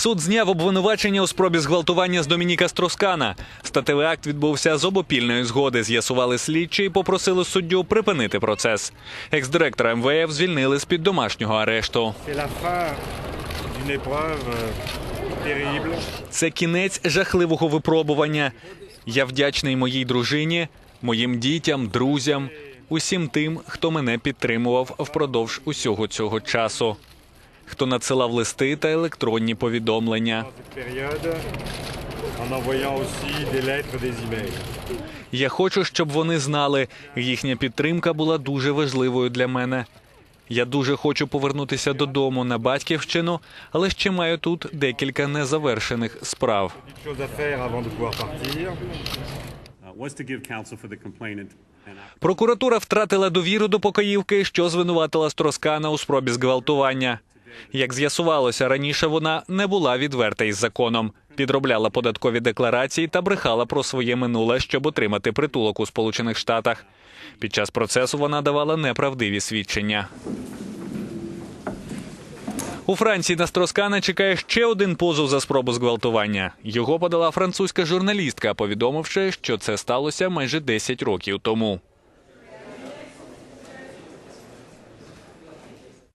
Суд зняв обвинувачення у спробі зґвалтування з Домініка Строскана. Статевий акт відбувся з обопільної згоди. З'ясували слідчі і попросили суддю припинити процес. Екс-директора МВФ звільнили з під домашнього арешту. Euh. Це кінець жахливого випробування. Я вдячний моїй дружині, моїм дітям, друзям, усім тим, хто мене підтримував впродовж усього цього часу, хто надсилав листи та електронні повідомлення. Я хочу, щоб вони знали, їхня підтримка була дуже важливою для мене. Я дуже хочу повернутися додому на батьківщину, але ще маю тут декілька незавершених справ. Прокуратура втратила довіру до покоївки, що звинуватила Строскана у спробі зґвалтування. Як з'ясувалося, раніше вона не була відверта із законом, підробляла податкові декларації та брехала про своє минуле, щоб отримати притулок у Сполучених Штатах. Під час процесу вона давала неправдиві свідчення. У Франції на Строскана чекає ще один позов за спробу зґвалтування. Його подала французька журналістка, повідомивши, що це сталося майже 10 років тому.